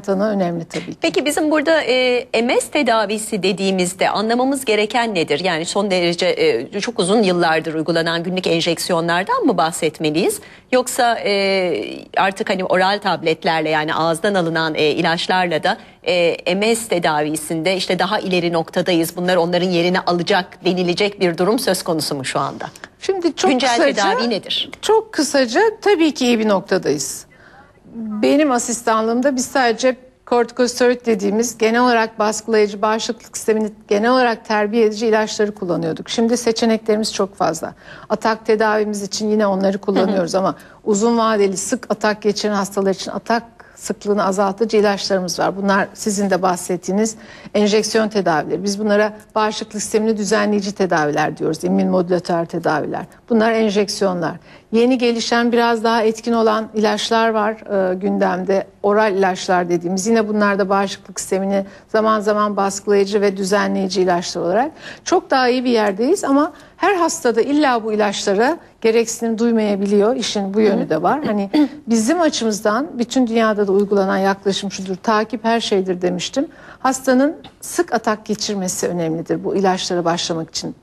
tanı önemli tabii ki. Peki bizim burada e, MS tedavisi dediğimizde anlamamız gereken nedir? Yani son derece e, çok uzun yıllardır uygulanan günlük enjeksiyonlardan mı bahsetmeliyiz? Yoksa e, artık hani oral tabletlerle yani ağızdan alınan e, ilaçlarla da e, MS tedavisinde işte daha ileri noktadayız. Bunlar onların yerini alacak denilecek bir durum söz konusu mu şu anda? Şimdi çok Güncel kısaca, tedavi nedir? Çok kısaca tabii ki iyi bir noktadayız. Benim asistanlığımda biz sadece kortikosteroid dediğimiz genel olarak baskılayıcı, bağışıklık sistemini genel olarak terbiye edici ilaçları kullanıyorduk. Şimdi seçeneklerimiz çok fazla. Atak tedavimiz için yine onları kullanıyoruz ama uzun vadeli sık atak geçiren hastalar için atak sıklığını azaltıcı ilaçlarımız var. Bunlar sizin de bahsettiğiniz enjeksiyon tedavileri. Biz bunlara bağışıklık sistemini düzenleyici tedaviler diyoruz. İmmün modülatör tedaviler. Bunlar enjeksiyonlar. Yeni gelişen biraz daha etkin olan ilaçlar var e, gündemde. Oral ilaçlar dediğimiz. Yine bunlar da bağışıklık sistemini zaman zaman baskılayıcı ve düzenleyici ilaçlar olarak. Çok daha iyi bir yerdeyiz ama her hastada illa bu ilaçlara gereksinim duymayabiliyor. İşin bu yönü de var. Hani bizim açımızdan bütün dünyada da uygulanan yaklaşım şudur. Takip her şeydir demiştim. Hastanın sık atak geçirmesi önemlidir bu ilaçlara başlamak için.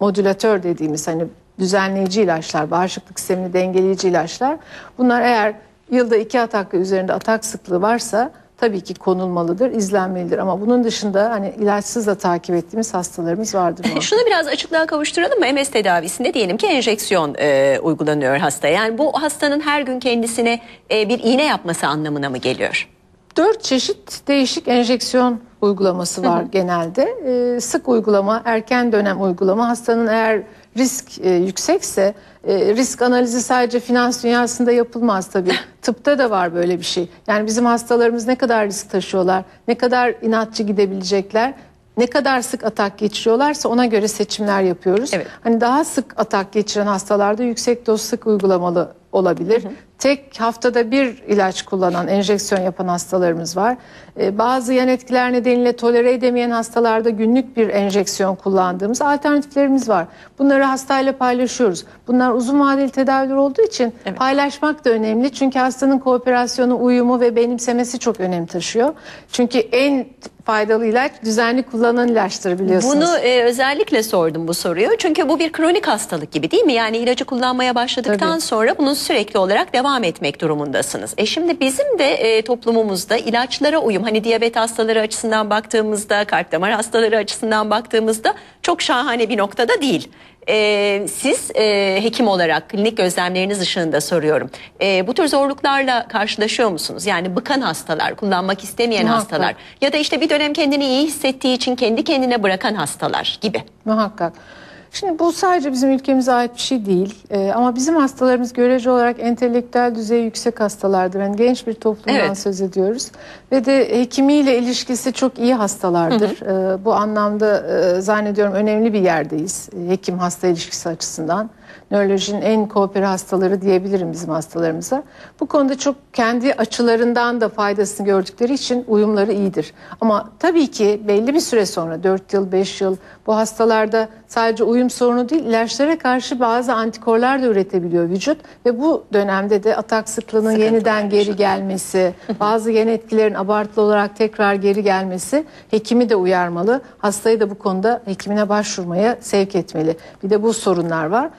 Modülatör dediğimiz hani düzenleyici ilaçlar, bağışıklık sistemini dengeleyici ilaçlar. Bunlar eğer yılda iki atak üzerinde atak sıklığı varsa tabii ki konulmalıdır, izlenmelidir. Ama bunun dışında hani ilaçsız da takip ettiğimiz hastalarımız vardır. Şunu biraz açıklığa kavuşturalım mı? MS tedavisinde diyelim ki enjeksiyon e, uygulanıyor hasta. Yani bu hastanın her gün kendisine e, bir iğne yapması anlamına mı geliyor? Dört çeşit değişik enjeksiyon uygulaması var hı hı. genelde. Ee, sık uygulama, erken dönem uygulama hastanın eğer risk e, yüksekse e, risk analizi sadece finans dünyasında yapılmaz tabii. Tıpta da var böyle bir şey. Yani bizim hastalarımız ne kadar risk taşıyorlar, ne kadar inatçı gidebilecekler ne kadar sık atak geçiriyorlarsa ona göre seçimler yapıyoruz. Evet. Hani daha sık atak geçiren hastalarda yüksek doz sık uygulamalı olabilir. Hı hı. Tek haftada bir ilaç kullanan, enjeksiyon yapan hastalarımız var. Ee, bazı yan etkiler nedeniyle tolere edemeyen hastalarda günlük bir enjeksiyon kullandığımız alternatiflerimiz var. Bunları hastayla paylaşıyoruz. Bunlar uzun vadeli tedaviler olduğu için evet. paylaşmak da önemli. Çünkü hastanın kooperasyonu, uyumu ve benimsemesi çok önem taşıyor. Çünkü en faydalı ilaç düzenli kullanılan ilaçtır biliyorsunuz. Bunu e, özellikle sordum bu soruyu. Çünkü bu bir kronik hastalık gibi değil mi? Yani ilacı kullanmaya başladıktan Tabii. sonra bunun sürekli olarak devam etmek durumundasınız. E şimdi bizim de e, toplumumuzda ilaçlara uyum hani diyabet hastaları açısından baktığımızda, kalp damar hastaları açısından baktığımızda çok şahane bir noktada değil. Ee, siz e, hekim olarak klinik gözlemleriniz ışığında soruyorum. E, bu tür zorluklarla karşılaşıyor musunuz? Yani bıkan hastalar, kullanmak istemeyen Muhakkak. hastalar ya da işte bir dönem kendini iyi hissettiği için kendi kendine bırakan hastalar gibi. Muhakkak. Şimdi bu sadece bizim ülkemize ait bir şey değil. Ee, ama bizim hastalarımız görece olarak entelektüel düzeyi yüksek hastalardır. Yani genç bir toplumdan evet. söz ediyoruz. Ve de hekimiyle ilişkisi çok iyi hastalardır. Hı hı. Ee, bu anlamda e, zannediyorum önemli bir yerdeyiz. Hekim hasta ilişkisi açısından nörolojinin en kooperi hastaları diyebilirim bizim hastalarımıza. Bu konuda çok kendi açılarından da faydasını gördükleri için uyumları iyidir. Ama tabii ki belli bir süre sonra 4 yıl 5 yıl bu hastalarda sadece uyum sorunu değil ilaçlara karşı bazı antikorlar da üretebiliyor vücut ve bu dönemde de atak sıklığının Sıkıntı yeniden geri gelmesi, bazı yan etkilerin abartılı olarak tekrar geri gelmesi hekimi de uyarmalı. Hastayı da bu konuda hekimine başvurmaya sevk etmeli. Bir de bu sorunlar var.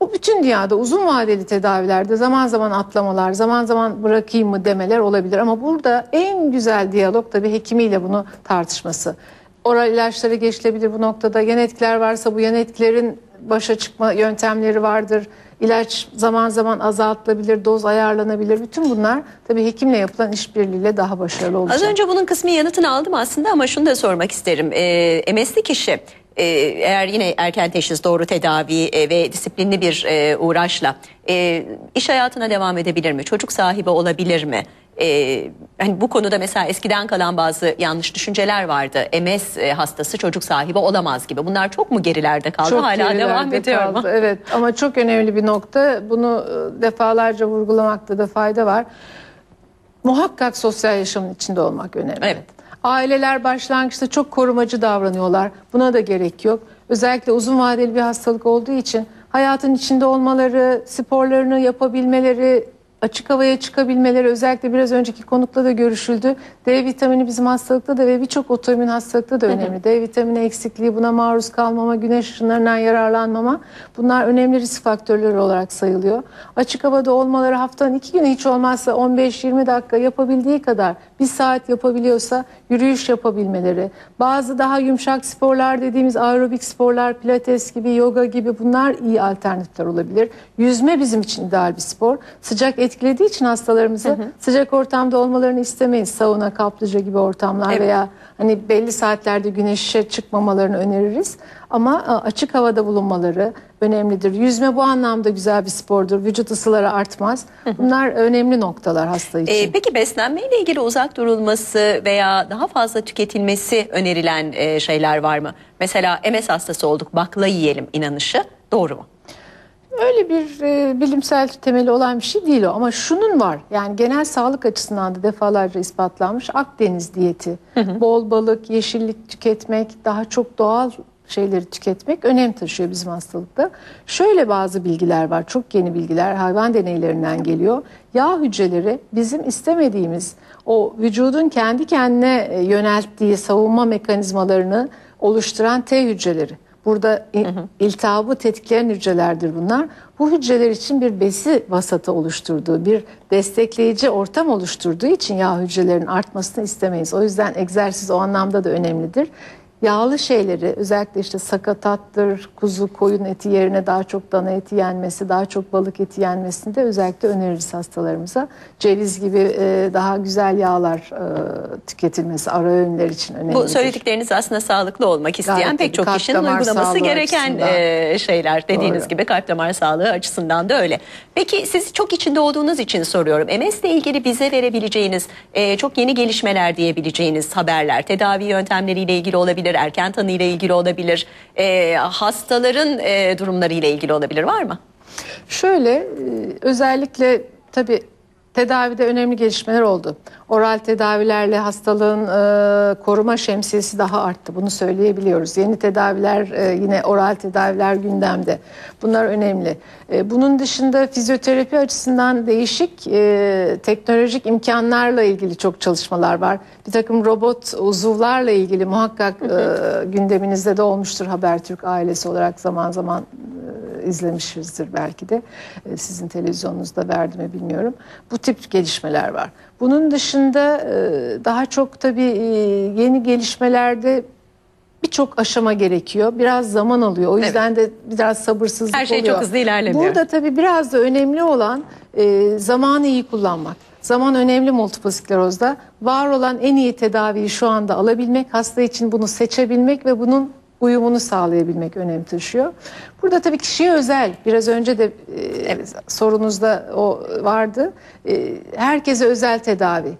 Bu bütün dünyada uzun vadeli tedavilerde zaman zaman atlamalar, zaman zaman bırakayım mı demeler olabilir. Ama burada en güzel diyalog tabii hekimiyle bunu tartışması. Oral ilaçları geçilebilir bu noktada. Yan etkiler varsa bu yan etkilerin başa çıkma yöntemleri vardır. İlaç zaman zaman azaltılabilir, doz ayarlanabilir. Bütün bunlar tabii hekimle yapılan işbirliğiyle daha başarılı olacak. Az önce bunun kısmı yanıtını aldım aslında ama şunu da sormak isterim. Ee, MS'li kişi e, eğer yine erken teşhis, doğru tedavi e, ve disiplinli bir e, uğraşla e, iş hayatına devam edebilir mi? Çocuk sahibi olabilir mi? Ee, hani bu konuda mesela eskiden kalan bazı yanlış düşünceler vardı. MS hastası çocuk sahibi olamaz gibi. Bunlar çok mu gerilerde kaldı? Çok Hala devam ediyor kaldı. mu? Evet ama çok önemli bir nokta. Bunu defalarca vurgulamakta da fayda var. Muhakkak sosyal yaşamın içinde olmak önemli. Evet. Aileler başlangıçta çok korumacı davranıyorlar. Buna da gerek yok. Özellikle uzun vadeli bir hastalık olduğu için hayatın içinde olmaları, sporlarını yapabilmeleri açık havaya çıkabilmeleri özellikle biraz önceki konukla da görüşüldü. D vitamini bizim hastalıkta da ve birçok otoimmün hastalıkta da önemli. D vitamini eksikliği, buna maruz kalmama, güneş ışınlarından yararlanmama bunlar önemli risk faktörleri olarak sayılıyor. Açık havada olmaları haftanın iki günü hiç olmazsa 15-20 dakika yapabildiği kadar bir saat yapabiliyorsa yürüyüş yapabilmeleri. Bazı daha yumuşak sporlar dediğimiz aerobik sporlar, pilates gibi, yoga gibi bunlar iyi alternatifler olabilir. Yüzme bizim için ideal bir spor. Sıcak etkilediği için hastalarımızı sıcak ortamda olmalarını istemeyiz. Sauna, kaplıca gibi ortamlar Evet. veya hani belli saatlerde güneşe çıkmamalarını öneririz. Ama e, açık havada bulunmaları önemlidir. Yüzme bu anlamda güzel bir spordur. Vücut ısıları artmaz. Bunlar önemli noktalar hasta için. Ee, peki beslenmeyle ilgili uzak durulması veya daha fazla tüketilmesi önerilen e, şeyler var mı? Mesela MS hastası olduk bakla yiyelim inanışı doğru mu? Öyle bir e, bilimsel temeli olan bir şey değil o ama şunun var yani genel sağlık açısından da defalarca ispatlanmış Akdeniz diyeti. Bol balık, yeşillik tüketmek, daha çok doğal şeyleri tüketmek önem taşıyor bizim hastalıkta. Şöyle bazı bilgiler var, çok yeni bilgiler hayvan deneylerinden geliyor. Yağ hücreleri bizim istemediğimiz o vücudun kendi kendine e, yönelttiği savunma mekanizmalarını oluşturan T hücreleri. Burada il- iltihabı tetikleyen hücrelerdir bunlar. Bu hücreler için bir besi vasatı oluşturduğu, bir destekleyici ortam oluşturduğu için yağ hücrelerinin artmasını istemeyiz. O yüzden egzersiz o anlamda da önemlidir. Yağlı şeyleri özellikle işte sakatattır, kuzu, koyun eti yerine daha çok dana eti yenmesi, daha çok balık eti yenmesini de özellikle öneririz hastalarımıza. Ceviz gibi e, daha güzel yağlar e, tüketilmesi ara öğünler için önemlidir. Bu söyledikleriniz aslında sağlıklı olmak isteyen Gayet pek çok kişinin uygulaması gereken e, şeyler. Dediğiniz Doğru. gibi kalp damar sağlığı açısından da öyle. Peki siz çok içinde olduğunuz için soruyorum. MS ile ilgili bize verebileceğiniz e, çok yeni gelişmeler diyebileceğiniz haberler, tedavi yöntemleriyle ilgili olabilir, erken tanı ile ilgili olabilir, e, hastaların e, durumları ile ilgili olabilir var mı? Şöyle e, özellikle tabii tedavide önemli gelişmeler oldu. Oral tedavilerle hastalığın e, koruma şemsiyesi daha arttı. Bunu söyleyebiliyoruz. Yeni tedaviler e, yine oral tedaviler gündemde. Bunlar önemli. E, bunun dışında fizyoterapi açısından değişik e, teknolojik imkanlarla ilgili çok çalışmalar var. Bir takım robot uzuvlarla ilgili muhakkak e, gündeminizde de olmuştur Habertürk ailesi olarak zaman zaman e, izlemişizdir belki de. E, Sizin televizyonunuzda verdi mi bilmiyorum. Bu tip gelişmeler var. Bunun dışında e, daha çok tabii e, yeni gelişmelerde birçok aşama gerekiyor. Biraz zaman alıyor. O yüzden de biraz sabırsızlık Her şey çok oluyor. hızlı ilerlemiyor. Burada tabii biraz da önemli olan e, zamanı iyi kullanmak. Zaman önemli multiple sklerozda. Var olan en iyi tedaviyi şu anda alabilmek, hasta için bunu seçebilmek ve bunun uyumunu sağlayabilmek önem taşıyor. Burada tabii kişiye özel, biraz önce de e, sorunuzda o vardı. E, herkese özel tedavi.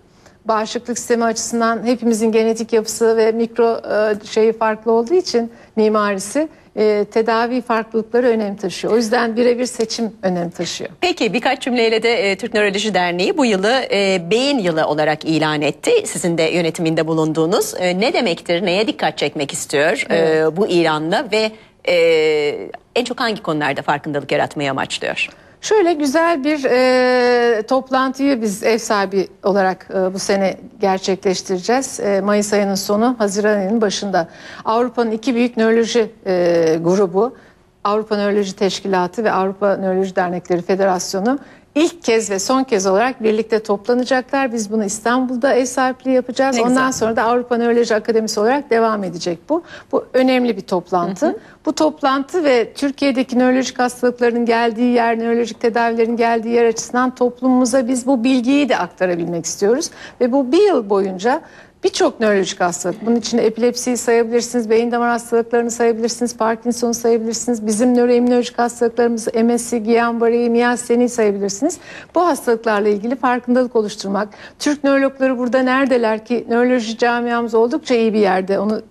Bağışıklık sistemi açısından hepimizin genetik yapısı ve mikro e, şeyi farklı olduğu için mimarisi e, tedavi farklılıkları önem taşıyor. O yüzden birebir seçim önem taşıyor. Peki birkaç cümleyle de e, Türk Nöroloji Derneği bu yılı e, beyin yılı olarak ilan etti. Sizin de yönetiminde bulunduğunuz. E, ne demektir, neye dikkat çekmek istiyor e, bu ilanla ve e, en çok hangi konularda farkındalık yaratmayı amaçlıyor? Şöyle güzel bir e, toplantıyı biz ev sahibi olarak e, bu sene gerçekleştireceğiz. E, Mayıs ayının sonu, Haziran ayının başında. Avrupa'nın iki büyük nöroloji e, grubu, Avrupa Nöroloji Teşkilatı ve Avrupa Nöroloji Dernekleri Federasyonu ilk kez ve son kez olarak birlikte toplanacaklar. Biz bunu İstanbul'da ev sahipliği yapacağız. Ne güzel. Ondan sonra da Avrupa Nöroloji Akademisi olarak devam edecek bu. Bu önemli bir toplantı. Bu toplantı ve Türkiye'deki nörolojik hastalıkların geldiği yer, nörolojik tedavilerin geldiği yer açısından toplumumuza biz bu bilgiyi de aktarabilmek istiyoruz. Ve bu bir yıl boyunca birçok nörolojik hastalık. Bunun içinde epilepsiyi sayabilirsiniz, beyin damar hastalıklarını sayabilirsiniz, Parkinson'u sayabilirsiniz, bizim nöroimmünolojik hastalıklarımızı MS'i, Guillain-Barré'yi, miyasteniyi sayabilirsiniz. Bu hastalıklarla ilgili farkındalık oluşturmak. Türk nörologları burada neredeler ki nöroloji camiamız oldukça iyi bir yerde. Onu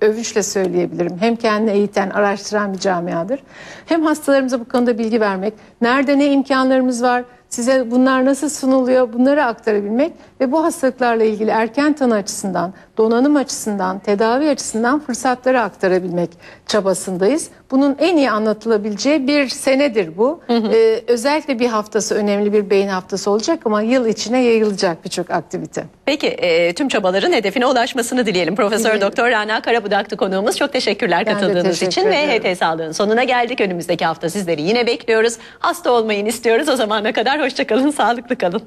övünçle söyleyebilirim. Hem kendini eğiten, araştıran bir camiadır. Hem hastalarımıza bu konuda bilgi vermek, nerede ne imkanlarımız var, size bunlar nasıl sunuluyor bunları aktarabilmek ve bu hastalıklarla ilgili erken tanı açısından, donanım açısından, tedavi açısından fırsatları aktarabilmek çabasındayız. Bunun en iyi anlatılabileceği bir senedir bu. Ee, özellikle bir haftası önemli bir beyin haftası olacak ama yıl içine yayılacak birçok aktivite. Peki e, tüm çabaların hedefine ulaşmasını dileyelim. Profesör. Doktor Rana Karabudak'tı konuğumuz. Çok teşekkürler Ben katıldığınız teşekkür için ve ediyorum. HT Sağlığın sonuna geldik. Önümüzdeki hafta sizleri yine bekliyoruz. Hasta olmayın istiyoruz. O zamana kadar hoşçakalın, sağlıklı kalın.